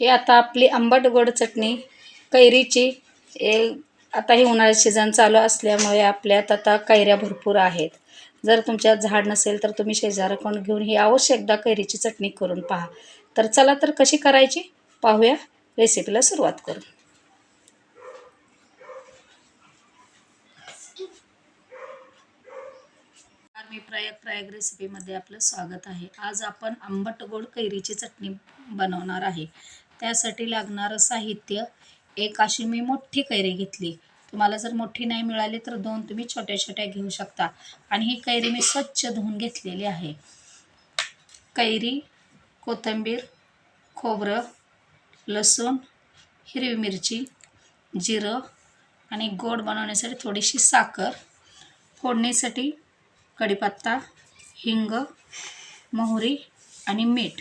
हे आता आपली आंबट गोड चटणी कैरीची ए आता ही उन्हाळ्यात सीझन चालू असल्यामुळे आपल्यात आता कैऱ्या भरपूर आहेत. जर तुमच्यात झाड नसेल तर तुम्ही शेजाराकडून घेऊन ही अवश्य एकदा कैरीची चटणी करून पहा. तर चला तर कशी करायची? पाहूया रेसिपीला सुरुवात करू मी प्रयाग प्रयोग रेसिपीमध्ये आपलं स्वागत आहे. आज आपण आंबट गोड कैरीची चटणी बनवणार आहे. त्यासाठी लागणारं साहित्य एक अशी मी मोठी कैरी घेतली. तुम्हाला जर मोठी नाही मिळाली तर दोन तुम्ही छोट्या छोट्या घेऊ शकता. आणि ही कैरी मी स्वच्छ धुवून घेतलेली आहे. कैरी कोथिंबीर खोबरं लसूण हिरवी मिरची जिरं आणि गोड बनवण्यासाठी थोडीशी साखर. फोडणीसाठी कढीपत्ता हिंग मोहरी आणि मीठ.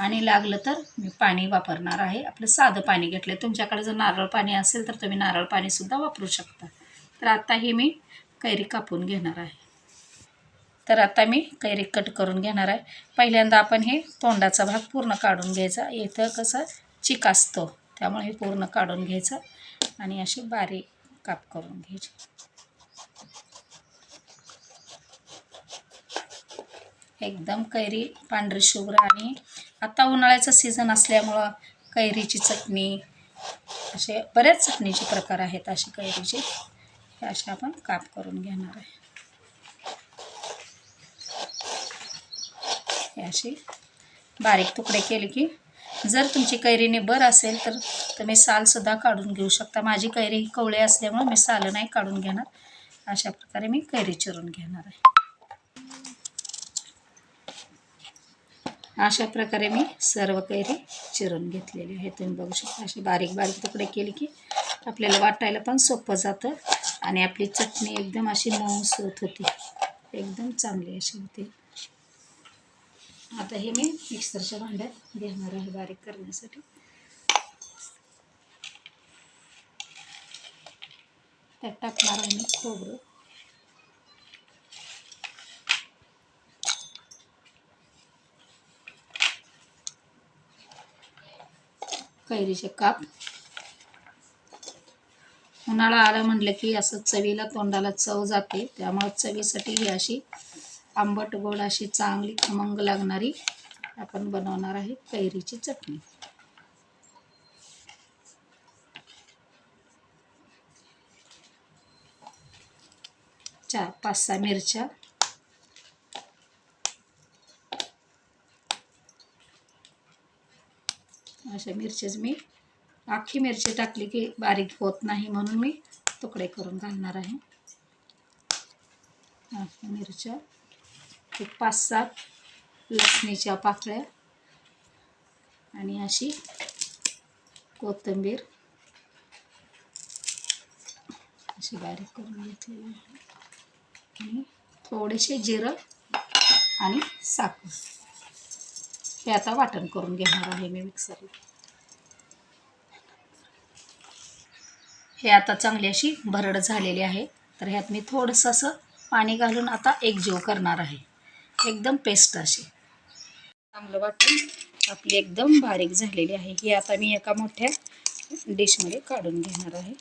आणि लागलं तर मी पाणी वापरणार आहे. आपलं साधं पाणी घेतलं तुमच्याकडे जर नारळ पाणी असेल तर तुम्ही नारळ पाणीसुद्धा वापरू शकता. तर आत्ता हे मी कैरी कापून घेणार आहे. तर आता मी कैरी कट करून घेणार आहे. पहिल्यांदा आपण हे तोंडाचा भाग पूर्ण काढून घ्यायचा. इथं कसं चिक असतो त्यामुळे हे पूर्ण काढून घ्यायचं आणि अशी बारीक काप करून घ्यायची. एकदम कैरी पांढरी शुभ्र आणि आता उन्हाळ्याचं सीझन असल्यामुळं कैरीची चटणी असे बऱ्याच चटणीचे प्रकार आहेत असे कैरीचे. हे असे आपण काप करून घेणार आहे. हे असे बारीक तुकडे केले की जर तुमची कैरी निबर असेल तर तुम्ही सालसुद्धा काढून घेऊ शकता. माझी कैरी ही कवळे असल्यामुळे मी सालं नाही काढून घेणार. अशा प्रकारे मी कैरी चिरून घेणार आहे. अशा प्रकारे मी सर्व कैरी चिरून घेतलेली आहे. तुम्ही बघू शकता अशी बारीक बारीक तुकडे केले की आपल्याला वाटायला पण सोपं जातं आणि आपली चटणी एकदम अशी मऊस होत होती. एकदम चांगली अशी होती. आता हे मी मिक्सरच्या भांड्यात घेणार आहे बारीक करण्यासाठी. त्यात टाकणार आहे मी खोबरं. कैरीचे काप. उन्हाळा आला म्हटलं की असं चवीला तोंडाला चव जाते. त्यामुळे चवीसाठी ही अशी आंबट गोड अशी चांगली खमंग लागणारी आपण बनवणार आहे कैरीची चटणी. चार पाच सहा मिरच्या. अशा मिरच्याच मी अख्खी मिरची टाकली की बारीक होत नाही म्हणून मी तुकडे करून घालणार आहे. मिरच्या एक पाच सात लसणीच्या पाकळ्या आणि अशी कोथिंबीर अशी बारीक करून घेतलेली आहे. आणि थोडेसे जिरं आणि साखर. हे आता वाटण करून घेणार आहे मी मिक्सरला. हे आता चांगली अशी भरड झालेली आहे. तर ह्यात मी थोडंसं असं पाणी घालून आता एकजीव करणार आहे. एकदम पेस्ट अशी. चांगलं वाटून आपली एकदम बारीक झालेली आहे. ही आता मी एका मोठ्या डिशमध्ये काढून घेणार आहे.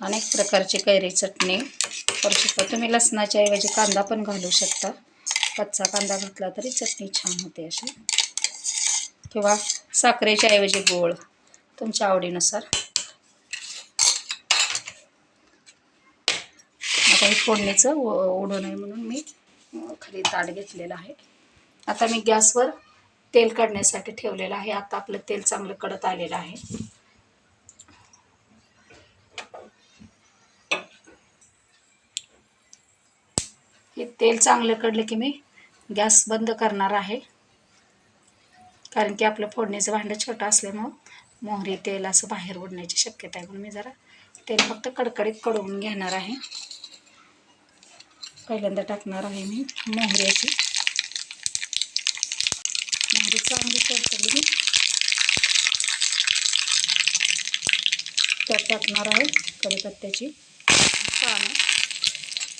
अनेक प्रकारची कैरी चटणी करू शकता तुम्ही लसणाच्या ऐवजी कांदा पण घालू शकता. कच्चा कांदा घातला तरी चटणी छान होते अशी. किंवा साखरेच्या ऐवजी गोळ तुमच्या आवडीनुसार. आता हे फोडणीचं ओढू नये म्हणून मी खाली ताट घेतलेलं आहे. आता मी गॅसवर तेल काढण्यासाठी ठेवलेलं आहे. आता आपलं तेल चांगलं कडत आलेलं आहे. हे तेल चांगलं कडलं की मी गॅस बंद करणार आहे. कारण की आपलं फोडणीचं भांडं छोटं असल्यामुळं मोहरी तेल असं बाहेर उडण्याची शक्यता आहे. म्हणून मी जरा तेल फक्त कडकडीत कडवून घेणार आहे. पहिल्यांदा टाकणार आहे मी मोहरी अशी. मोहरी चांगली कडकडली त्यात टाकणार आहे कढीपत्त्याची. पानं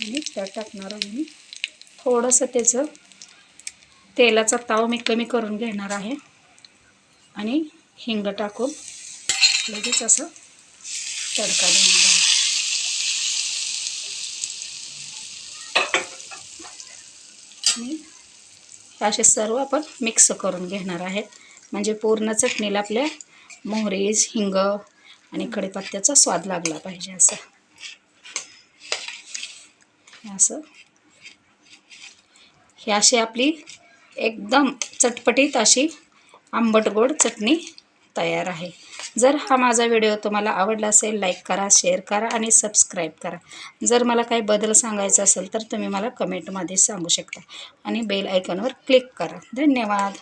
आणि त्यात टाकणार आहे मी. थोडंसं त्याचं तेलाचा ताव मी कमी करून घेणार आहे. आणि हिंग टाकून लगेच असं तडका देणार आहे. आणि असे सर्व आपण मिक्स करून घेणार आहेत म्हणजे पूर्ण चटणीला आपल्या मोहरीज हिंग आणि कढीपत्त्याचा स्वाद लागला पाहिजे असा. असं. ही अशी आपली एकदम चटपटीत अशी आंबट गोड चटणी तयार आहे. जर हा माझा व्हिडिओ तुम्हाला आवडला असेल लाईक करा शेअर करा आणि सबस्क्राईब करा. जर मला काही बदल सांगायचा असेल तर तुम्ही मला कमेंटमध्ये सांगू शकता आणि बेल आयकॉनवर क्लिक करा. धन्यवाद.